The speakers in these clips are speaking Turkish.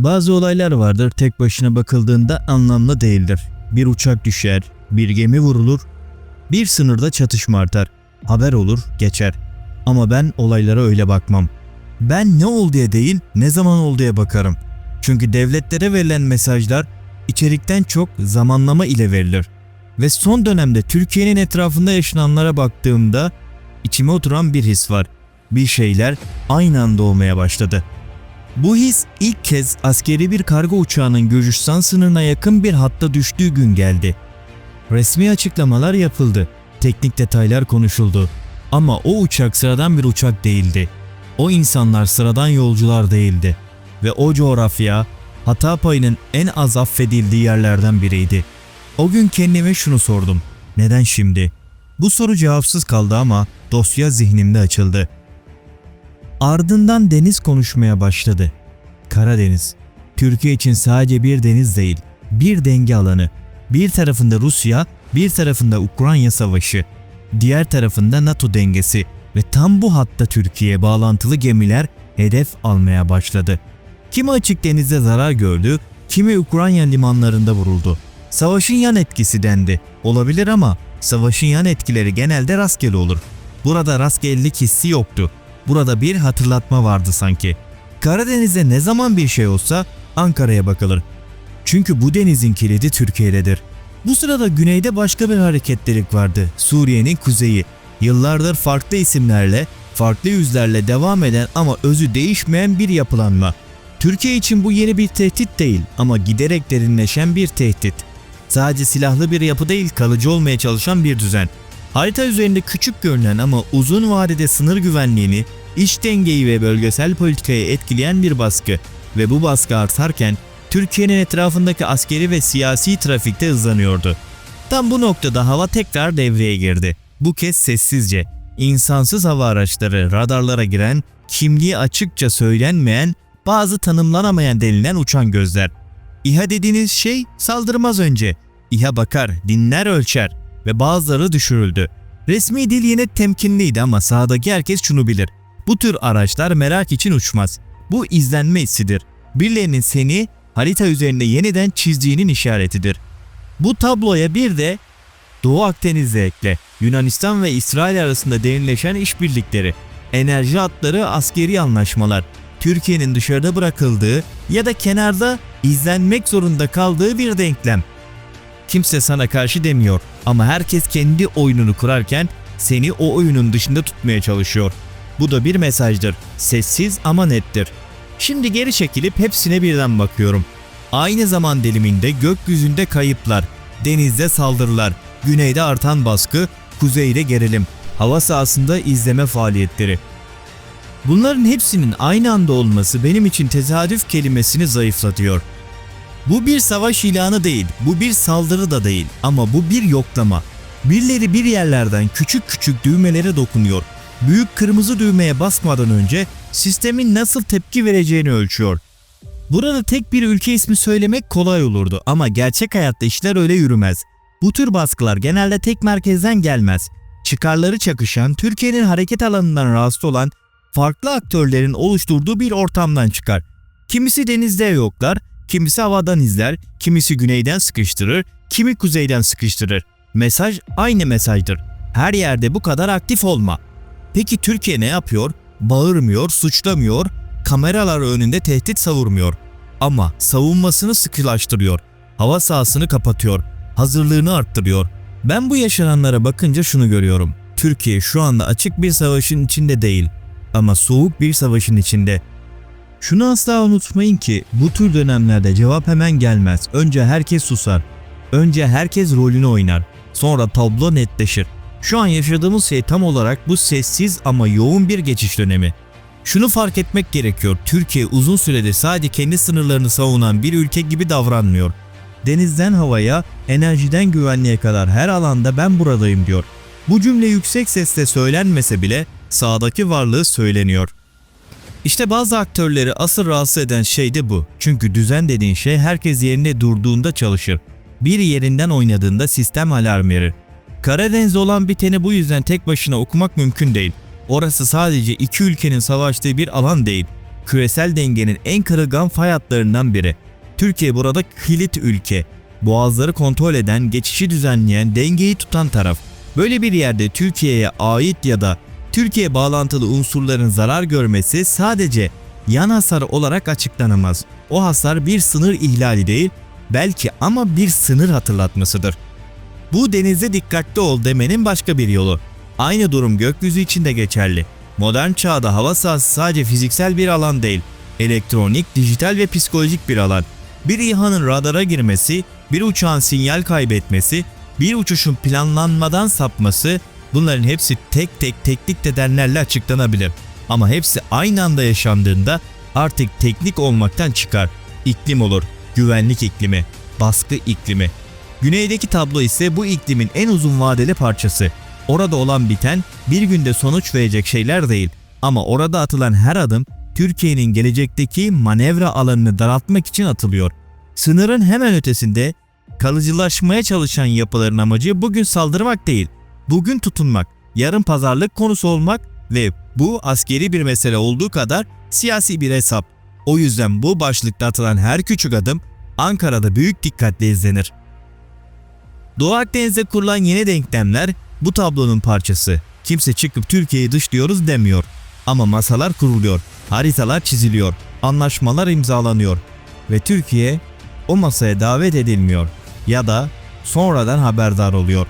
Bazı olaylar vardır tek başına bakıldığında anlamlı değildir. Bir uçak düşer, bir gemi vurulur, bir sınırda çatışma artar. Haber olur, geçer. Ama ben olaylara öyle bakmam. Ben ne oldu diye değil, ne zaman oldu diye bakarım. Çünkü devletlere verilen mesajlar içerikten çok zamanlama ile verilir. Ve son dönemde Türkiye'nin etrafında yaşananlara baktığımda içime oturan bir his var. Bir şeyler aynı anda olmaya başladı. Bu his ilk kez askeri bir kargo uçağının Gürcistan sınırına yakın bir hatta düştüğü gün geldi. Resmi açıklamalar yapıldı, teknik detaylar konuşuldu. Ama o uçak sıradan bir uçak değildi. O insanlar sıradan yolcular değildi. Ve o coğrafya hata payının en az affedildiği yerlerden biriydi. O gün kendime şunu sordum. Neden şimdi? Bu soru cevapsız kaldı ama dosya zihnimde açıldı. Ardından deniz konuşmaya başladı. Karadeniz. Türkiye için sadece bir deniz değil, bir denge alanı. Bir tarafında Rusya, bir tarafında Ukrayna savaşı, diğer tarafında NATO dengesi ve tam bu hatta Türkiye bağlantılı gemiler hedef almaya başladı. Kimi açık denizde zarar gördü, kimi Ukrayna limanlarında vuruldu. Savaşın yan etkisi dendi. Olabilir ama savaşın yan etkileri genelde rastgele olur. Burada rastgelelik hissi yoktu. Burada bir hatırlatma vardı sanki. Karadeniz'de ne zaman bir şey olsa Ankara'ya bakılır. Çünkü bu denizin kilidi Türkiye'dedir. Bu sırada güneyde başka bir hareketlilik vardı. Suriye'nin kuzeyi. Yıllardır farklı isimlerle, farklı yüzlerle devam eden ama özü değişmeyen bir yapılanma. Türkiye için bu yeni bir tehdit değil ama giderek derinleşen bir tehdit. Sadece silahlı bir yapı değil kalıcı olmaya çalışan bir düzen. Harita üzerinde küçük görünen ama uzun vadede sınır güvenliğini, iç dengeyi ve bölgesel politikayı etkileyen bir baskı ve bu baskı artarken Türkiye'nin etrafındaki askeri ve siyasi trafikte hızlanıyordu. Tam bu noktada hava tekrar devreye girdi. Bu kez sessizce. İnsansız hava araçları radarlara giren, kimliği açıkça söylenmeyen, bazı tanımlanamayan denilen uçan gözler. İHA dediğiniz şey saldırmaz önce. İHA bakar, dinler ölçer ve bazıları düşürüldü. Resmi dil yine temkinliydi ama sahadaki herkes şunu bilir. Bu tür araçlar merak için uçmaz. Bu izlenme hissidir. Birilerinin seni harita üzerinde yeniden çizdiğinin işaretidir. Bu tabloya bir de Doğu Akdeniz'e ekle. Yunanistan ve İsrail arasında derinleşen işbirlikleri, enerji hatları, askeri anlaşmalar, Türkiye'nin dışarıda bırakıldığı ya da kenarda izlenmek zorunda kaldığı bir denklem. Kimse sana karşı demiyor ama herkes kendi oyununu kurarken seni o oyunun dışında tutmaya çalışıyor. Bu da bir mesajdır. Sessiz ama nettir. Şimdi geri çekilip hepsine birden bakıyorum. Aynı zaman diliminde gökyüzünde kayıplar, denizde saldırılar, güneyde artan baskı, kuzeyde gerilim, hava sahasında izleme faaliyetleri. Bunların hepsinin aynı anda olması benim için tesadüf kelimesini zayıflatıyor. Bu bir savaş ilanı değil, bu bir saldırı da değil ama bu bir yoklama. Birileri bir yerlerden küçük küçük düğmelere dokunuyor. Büyük kırmızı düğmeye basmadan önce sistemin nasıl tepki vereceğini ölçüyor. Burada tek bir ülke ismi söylemek kolay olurdu ama gerçek hayatta işler öyle yürümez. Bu tür baskılar genelde tek merkezden gelmez. Çıkarları çakışan, Türkiye'nin hareket alanından rahatsız olan farklı aktörlerin oluşturduğu bir ortamdan çıkar. Kimisi denizde yoklar, kimisi havadan izler, kimisi güneyden sıkıştırır, kimi kuzeyden sıkıştırır. Mesaj aynı mesajdır. Her yerde bu kadar aktif olma. Peki Türkiye ne yapıyor? Bağırmıyor, suçlamıyor, kameralar önünde tehdit savurmuyor. Ama savunmasını sıkılaştırıyor. Hava sahasını kapatıyor. Hazırlığını arttırıyor. Ben bu yaşananlara bakınca şunu görüyorum. Türkiye şu anda açık bir savaşın içinde değil ama soğuk bir savaşın içinde. Şunu asla unutmayın ki bu tür dönemlerde cevap hemen gelmez. Önce herkes susar. Önce herkes rolünü oynar. Sonra tablo netleşir. Şu an yaşadığımız şey tam olarak bu sessiz ama yoğun bir geçiş dönemi. Şunu fark etmek gerekiyor. Türkiye uzun süredir sadece kendi sınırlarını savunan bir ülke gibi davranmıyor. Denizden havaya, enerjiden güvenliğe kadar her alanda ben buradayım diyor. Bu cümle yüksek sesle söylenmese bile sağdaki varlığı söyleniyor. İşte bazı aktörleri asıl rahatsız eden şey de bu. Çünkü düzen dediğin şey herkes yerinde durduğunda çalışır. Bir yerinden oynadığında sistem alarm verir. Karadeniz'de olan biteni bu yüzden tek başına okumak mümkün değil. Orası sadece iki ülkenin savaştığı bir alan değil. küresel dengenin en kırılgan fay hatlarından biri. Türkiye burada kilit ülke. Boğazları kontrol eden, geçişi düzenleyen, dengeyi tutan taraf. Böyle bir yerde Türkiye'ye ait ya da Türkiye bağlantılı unsurların zarar görmesi sadece yan hasar olarak açıklanamaz. O hasar bir sınır ihlali değil, belki ama bir sınır hatırlatmasıdır. Bu denize dikkatli ol demenin başka bir yolu. Aynı durum gökyüzü için de geçerli. Modern çağda hava sahası sadece fiziksel bir alan değil, elektronik, dijital ve psikolojik bir alan. Bir İHA'nın radara girmesi, bir uçağın sinyal kaybetmesi, bir uçuşun planlanmadan sapması bunların hepsi tek tek teknik nedenlerle açıklanabilir. Ama hepsi aynı anda yaşandığında artık teknik olmaktan çıkar. İklim olur, güvenlik iklimi, baskı iklimi. Güneydeki tablo ise bu iklimin en uzun vadeli parçası. Orada olan biten bir günde sonuç verecek şeyler değil. Ama orada atılan her adım Türkiye'nin gelecekteki manevra alanını daraltmak için atılıyor. Sınırın hemen ötesinde kalıcılaşmaya çalışan yapıların amacı bugün saldırmak değil, bugün tutunmak, yarın pazarlık konusu olmak ve bu askeri bir mesele olduğu kadar siyasi bir hesap. O yüzden bu başlıkta atılan her küçük adım Ankara'da büyük dikkatle izlenir. Doğu Akdeniz'de kurulan yeni denklemler bu tablonun parçası. Kimse çıkıp Türkiye'yi dışlıyoruz demiyor. Ama masalar kuruluyor, haritalar çiziliyor, anlaşmalar imzalanıyor ve Türkiye o masaya davet edilmiyor ya da sonradan haberdar oluyor.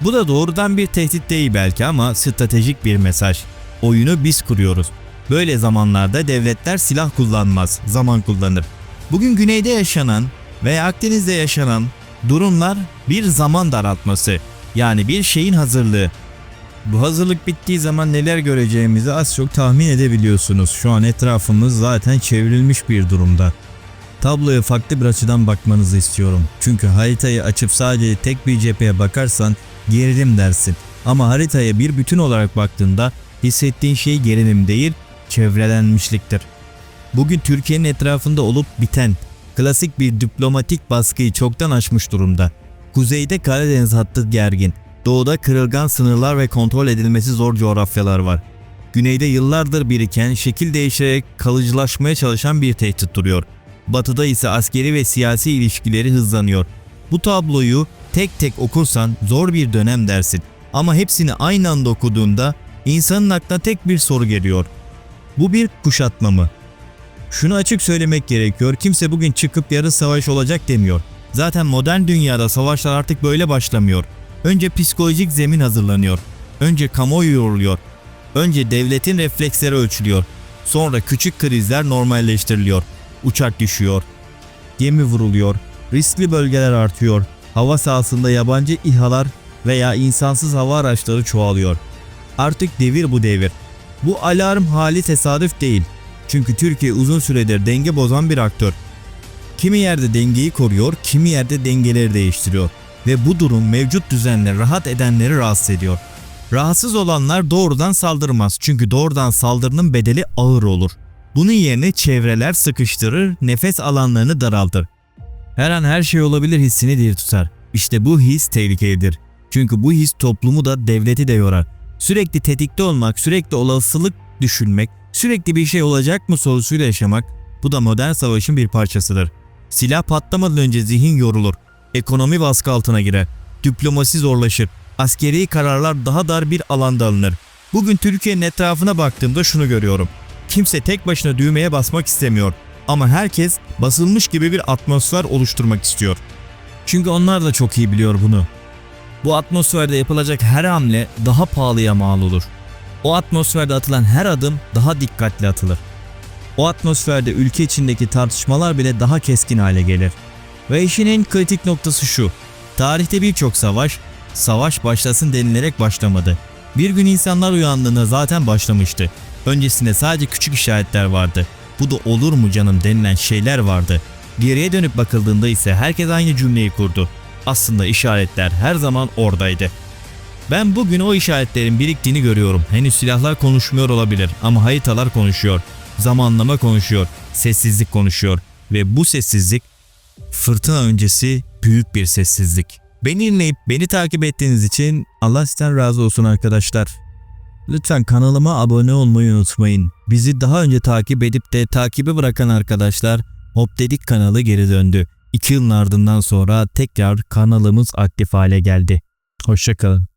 Bu da doğrudan bir tehdit değil belki ama stratejik bir mesaj. Oyunu biz kuruyoruz. Böyle zamanlarda devletler silah kullanmaz, zaman kullanır. Bugün güneyde yaşanan veya Akdeniz'de yaşanan durumlar bir zaman daraltması. Yani bir şeyin hazırlığı. Bu hazırlık bittiği zaman neler göreceğimizi az çok tahmin edebiliyorsunuz. Şu an etrafımız zaten çevrilmiş bir durumda. Tabloya farklı bir açıdan bakmanızı istiyorum. Çünkü haritayı açıp sadece tek bir cepheye bakarsan gerilim dersin. Ama haritaya bir bütün olarak baktığında hissettiğin şey gerilim değil, çevrelenmişliktir. Bugün Türkiye'nin etrafında olup biten klasik bir diplomatik baskıyı çoktan aşmış durumda. Kuzeyde Karadeniz hattı gergin, doğuda kırılgan sınırlar ve kontrol edilmesi zor coğrafyalar var. Güneyde yıllardır biriken, şekil değiştirerek kalıcılaşmaya çalışan bir tehdit duruyor. Batıda ise askeri ve siyasi ilişkileri hızlanıyor. Bu tabloyu tek tek okursan zor bir dönem dersin. Ama hepsini aynı anda okuduğunda insanın aklına tek bir soru geliyor. Bu bir kuşatma mı? Şunu açık söylemek gerekiyor. Kimse bugün çıkıp yarın savaş olacak demiyor. Zaten modern dünyada savaşlar artık böyle başlamıyor. Önce psikolojik zemin hazırlanıyor. Önce kamuoyu yoruluyor. Önce devletin refleksleri ölçülüyor. Sonra küçük krizler normalleştiriliyor. Uçak düşüyor. Gemi vuruluyor. Riskli bölgeler artıyor. Hava sahasında yabancı İHA'lar veya insansız hava araçları çoğalıyor. Artık devir bu devir. Bu alarm hali tesadüf değil. Çünkü Türkiye uzun süredir denge bozan bir aktör. Kimi yerde dengeyi koruyor, kimi yerde dengeleri değiştiriyor ve bu durum mevcut düzenle rahat edenleri rahatsız ediyor. Rahatsız olanlar doğrudan saldırmaz çünkü doğrudan saldırının bedeli ağır olur. Bunun yerine çevreler sıkıştırır, nefes alanlarını daraltır. Her an her şey olabilir hissini diri tutar. İşte bu his tehlikelidir. Çünkü bu his toplumu da devleti de yorar. Sürekli tetikte olmak, sürekli olasılık düşünmek, sürekli bir şey olacak mı sorusuyla yaşamak bu da modern savaşın bir parçasıdır. Silah patlamadan önce zihin yorulur. Ekonomi baskı altına girer. Diplomasi zorlaşır. Askeri kararlar daha dar bir alanda alınır. Bugün Türkiye'nin etrafına baktığımda şunu görüyorum. Kimse tek başına düğmeye basmak istemiyor. Ama herkes basılmış gibi bir atmosfer oluşturmak istiyor. Çünkü onlar da çok iyi biliyor bunu. Bu atmosferde yapılacak her hamle daha pahalıya mal olur. O atmosferde atılan her adım daha dikkatli atılır. O atmosferde ülke içindeki tartışmalar bile daha keskin hale gelir. Ve işin en kritik noktası şu. Tarihte birçok savaş, savaş başlasın denilerek başlamadı. Bir gün insanlar uyandığında zaten başlamıştı. Öncesinde sadece küçük işaretler vardı. Bu da olur mu canım denilen şeyler vardı. Geriye dönüp bakıldığında ise herkes aynı cümleyi kurdu. Aslında işaretler her zaman oradaydı. Ben bugün o işaretlerin biriktiğini görüyorum. Henüz silahlar konuşmuyor olabilir ama haritalar konuşuyor. Zamanlama konuşuyor. Sessizlik konuşuyor. Ve bu sessizlik fırtına öncesi büyük bir sessizlik. Beni dinleyip beni takip ettiğiniz için Allah sizden razı olsun arkadaşlar. Lütfen kanalıma abone olmayı unutmayın. Bizi daha önce takip edip de takibi bırakan arkadaşlar Hop Dedik kanalı geri döndü. 2 yılın ardından sonra tekrar kanalımız aktif hale geldi. Hoşçakalın.